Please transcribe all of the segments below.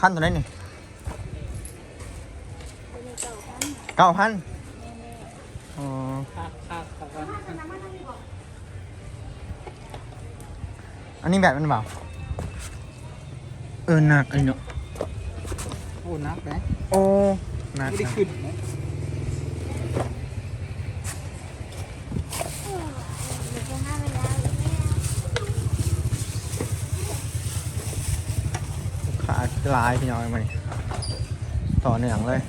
ขั้นตัวไหนนี่ตัวนี้เก่าพันเก้าพันอ๋อครับครับครับอันนี้แบบมันเปล่าเออหนักอันนี้เนาะโอ้นักไหมโอ้หนักไม่ได้นะขึ้นนะ เออเดี๋ยวจะห้าไปแล้ว ขา ลายพี่น้อยมานี่ต่อเนื่องเลย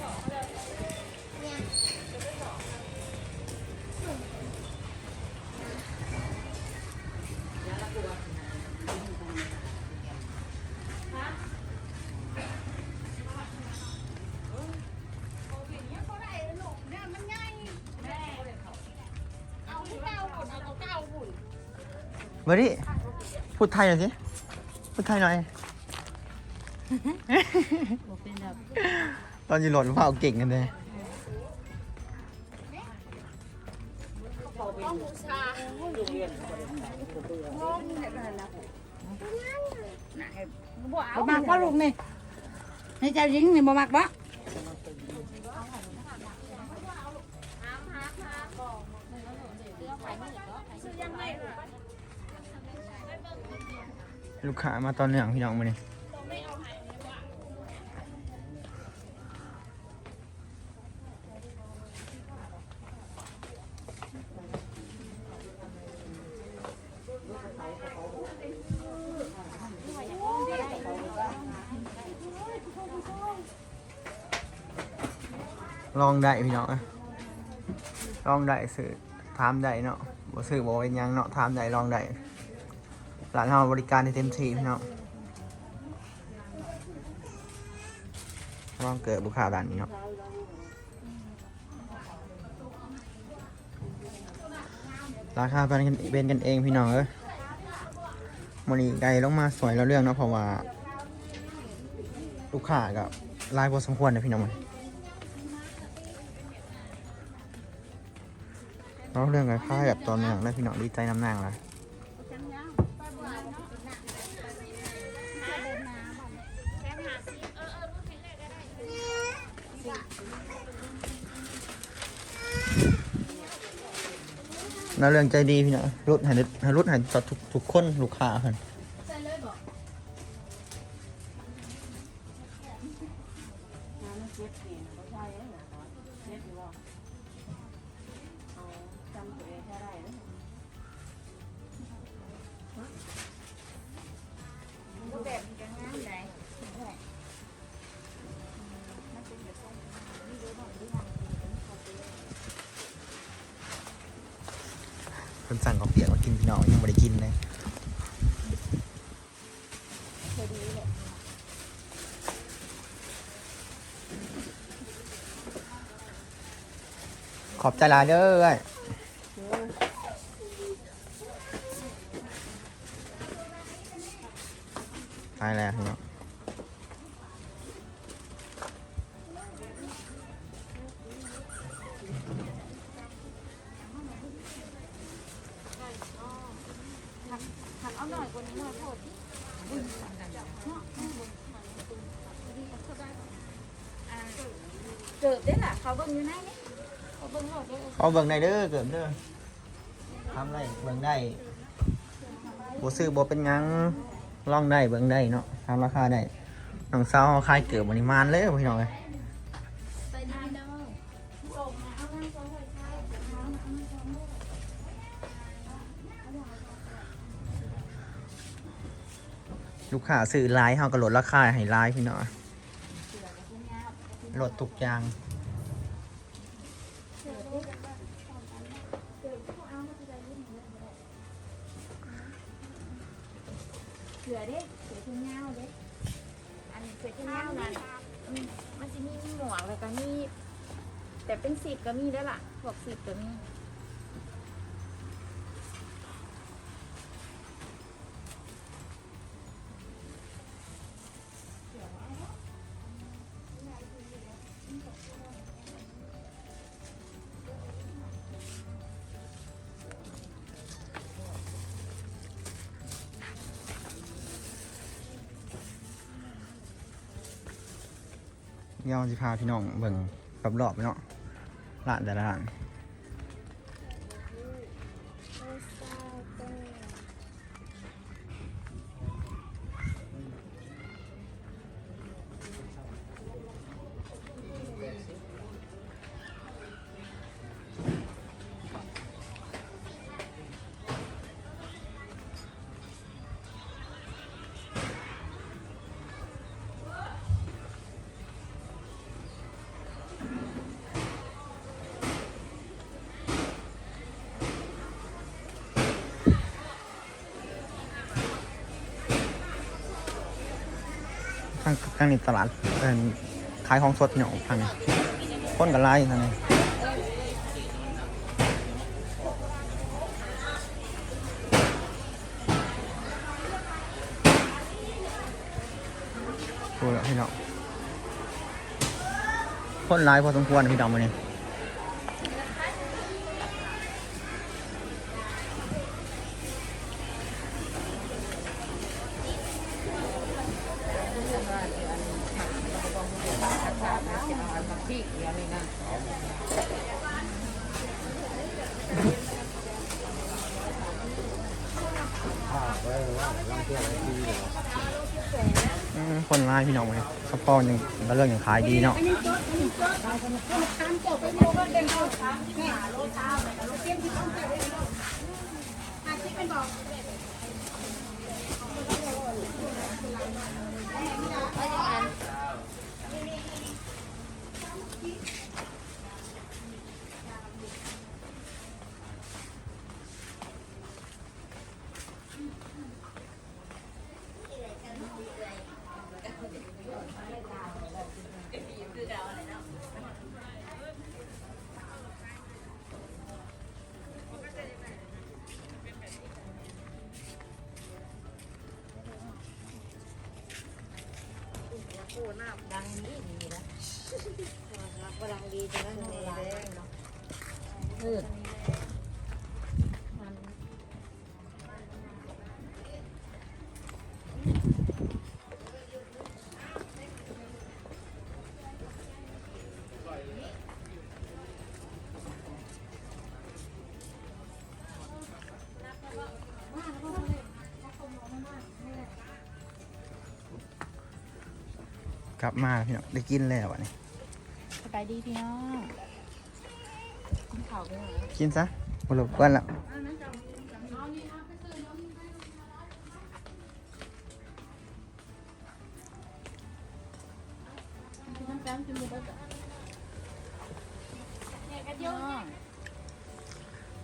มาดิพูดไทยหน่อยสิ พูดไทยหน่อย เป็นแบบตอนอยู่โหลดเปล่าเก่งกันเลยบ่มักบ่ลูกนี่ให้เจ้าหญิงนี่บ่มักบ่ลูกค้ามาตอนเนื่องพี่น้องมานี่ล ได้พี่น้องอ้ยลองได้สื่อถามได้เนาะบ่สื่อบ่เป็นยังเนาะถามได้ลองได้ร้านเราบริการในเต็มที่พี่น้องลองเกิดบุคคาร้านนี้เนาะราคาเป็นกันเป็นกันเองพี่น้องเอ้ยมันนี้ไกลลงมาสวยแล้วเรื่องเนาะเพราะว่า ลูกค้ากับลายพอสมควรนะพี่น้องมัน เราเรื่องกันค่ายแบบตอนเนื่องแล้วพี่น้องดีใจน้ำนางเลยน่าเรื่องใจดีพี่เนาะรถหันให้รถหันต่อทุกทุกคนลูกค้าเพิ่น เพิ่นสั่งข้าวเปียกมากินพี่น้องยังไม่ได้กินเลยขอบใจลายเด้อเอ้ยตายแล้วพี่น้อง หันเอาหน่อยกว่านี้หน่อยโทษ เกิดได้ล่ะ เขาเบิ่งอยู่ไหนนี่เขาเบิ่งโหลดได้เขาเบิ่งได้เด้อเกิดเด้อทำได้เบิ่งได้บ่ซื้อบ่เป็นหยังลองได้เบิ่งได้เนาะทำราคาได้น้องสาวเขาขายเกิดบริมานเลยพี่น้องเอ้ยไปดีเนาะส่งมาเอาทางซอยไฟฟ้าเอามาเอามาส่งมาลูกค้าซื้อหลายเฮาก็ลดราคาให้หลายพี่น้องลดทุกอย่าง เสือเด้เสือทุ่งเงาเด้อันเสือทุ่งเงานั่นอืมมันจะมีหมวกแล้วก็มีแต่เป็นสิบก็มีได้ล่ะพวกสิบก็มี เดี๋ยวจะพาพี่น้องเบิ่งรอบๆไปเนาะร้านแต่ละร้านางทางนี้ตลาดเอ่อขายของสดเนี่ยทางนี้คนกับไล่ทางนี้ดูแล้วพี่น้องคนร้ายพอสมควรพี่ดำวันนี้ พี่เดี๋ยวนี้นะ อืม คนร้ายพี่น้องวันนี้สปอนยังแล้วเรื่องยังขายดีเนาะ ดังนี้ดีนะรักกำลังดีจะนั่นเองเนาะ กลับมาพี่น้องได้กินแล้ววันนี้สบายดีพี่น้องกินข้าวกันเหรอกินซะบรบกวนละ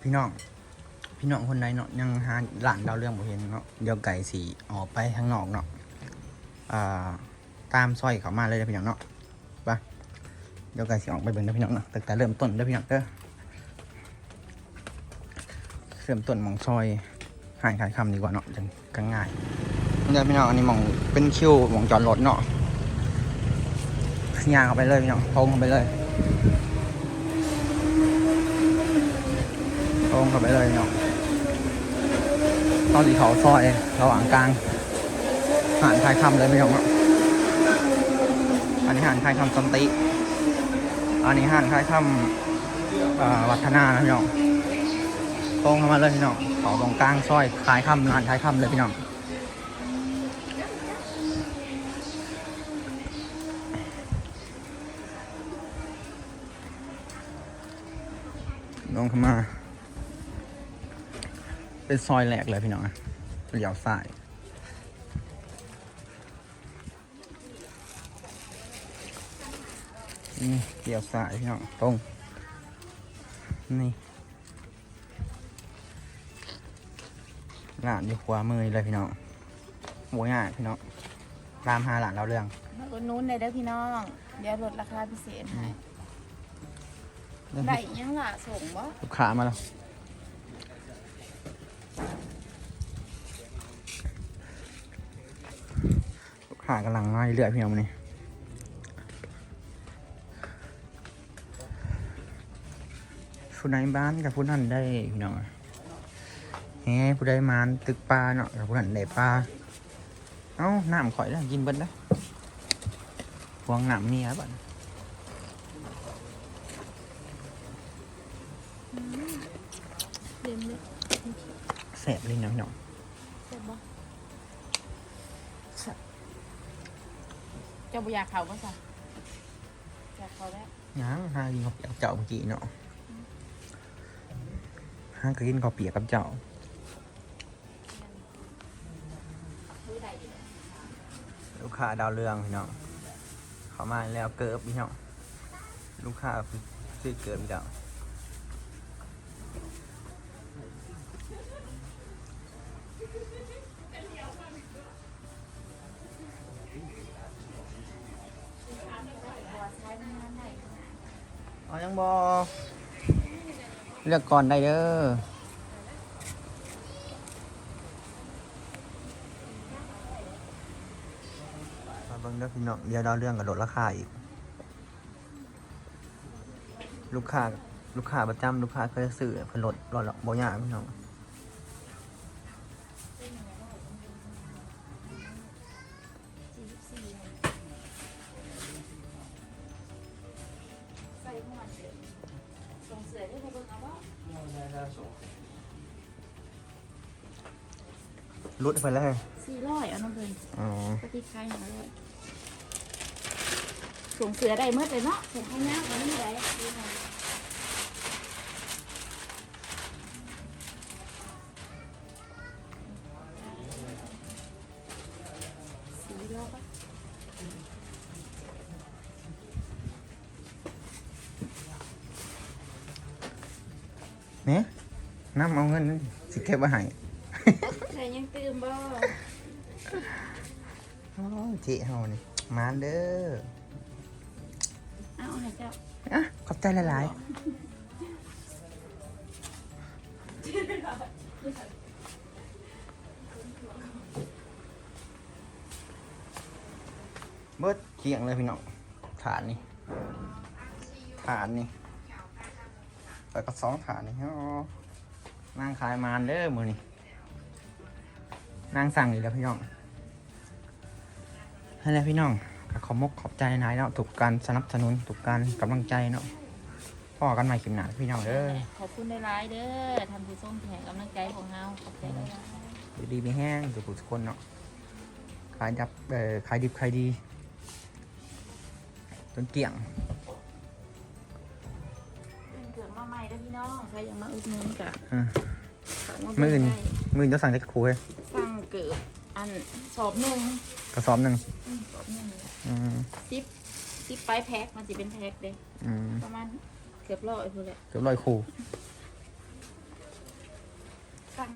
พี่น้องพี่น้อง พี่น้องคนใดเนาะยังหาหลานดาวเรื่องบ่เห็นเนาะเดี๋ยวไก่สีออกไปข้างนอกเนาะอ่า ตามซอยเขามาเลยนะพี่น้องเนาะไปเดี๋ยวไก่สีออกไปเบิ่งนะพี่น้องเนาะตั้งแต่เริ่มต้นเด้อพี่น้องเด้อเริ่มต้นมองซอยห่างขายคำดีกว่าเนาะจังก็ง่ายเนี่ยพี่น้องอันนี้มองเป็นคิวมองจอดรถเนาะย่างเข้าไปเลยพี่น้องตรงเข้าไปเลยตรงเข้าไปเลยเนาะตอนสีเขาซอยระหว่างกลางหานทายคำเลยไม่ยอมอะ อันนี้หานทายคำสันติ อันนี้หานทายคำวัฒนานะพี่น้องตรงเข้ามาเลยพี่น้องเขาตรงกลางซอยทายคำหานทายคำเลยพี่น้องลงเข้ามา เป็นซอยแหลกเลยพี่น้องเลี้ยวซ้าย นี่เลี้ยวซ้ายพี่น้องตรง นี่หลานอยู่ขวามือนี่เลยพี่น้องโวยง่ายพี่น้องตามหาหลานเราเรื่องมาอุดหนุนเลยเด้อพี่น้อง เดี๋ยวลดราคาพิเศษให้ได้ยังล่ะส่งบ่ลูกค้ามาแล้วลูกค้ากำลังมาเรื่อยๆพี่น้องมื้อนี้ ผู้ใดบ้านกับผู้นั่นได้พี่น้องเฮ้ผู้ใดมานตึกปลาเนาะกับผู้นั่นได้ปลาเอ้าน้ำข่อยแล้วยินเบิ้ลแล้วพวงน้ำนี่ครับแสบเลยน้องน้องแสบบ่เจ้าบุญยาเขาก็สั่อยากเขาแล้วยังหาดีขงเจ้าเมื่อกี้เนาะ ห้างก็กินข้าวเปียกกับเจ้าลูกค้าดาวเรืองพี่น้องเขามาแล้วเกิบพี่น้องลูกค้าซื้อเกิบพี่น้องเอยังบอ เลือกก่อนได้เด้อมาเบิ้งเด้อพี่น้องเดี๋ยวดาเรื่องกับลดราคาอีก ลูกค้า ลูกค้าประจำลูกค้าเคยซื้อเพิ่นลดลดละบ่ยากพี่น้อง รุดไปเลยสี่ร้อยเอาน้ำเพิ่นอ๋อปฏิคายหาร้อยส่งเสือได้เมื่อเลยเนาะส่งให้น้าวันนี้ได้ดีหน่อยสีรอบปะเนี่ยน้ำเอาเงินนั่นสิเก็บไว้ให้ใคร ยังตื่นบ่โอ้ยเจ๊เฮานี่มาเด้อเอาให้เจ้าอะขอบใจหลายๆเบิดเคียงเลยพี่น้องฐานนี่ฐานนี่แล้วก็สองฐานนี่อ๋อนางขายมานเด้อมือนี่ นางสั่งอีกแล้วพี่น้องนั่นแหละพี่น้องก็ขอมกขอบใจนายเนาะถูกการสนับสนุนถูกการกำลังใจเนาะพ่อกันใหม่คลิปหน้าพี่น้องเด้อขอบคุณหลายๆเด้อทำผู้ส้มที่ให้กำลังใจของเราขอบใจหลายอยู่ดีไม่แห้งทุกทุกคนเนาะขายดับเอ่อขายดิบขายดีจนเกลี่ยงๆเป็นเกิดมาใหม่แล้วพี่น้องใครอยากมาอุดหนุนกะอืมฝากามื้ออื่นเบิ่งได้มือจะสั่งจากครูเลยสั่ง เกิดอันสอบหนึ่งกระสอบหนึ่งอืมสอบหนึ่งอืมซิปซิปไปแพ็คมันจะเป็นแพ็คเด้อืมประมาณเกือบร้อยพูดแหละ เกือบร้อยครูป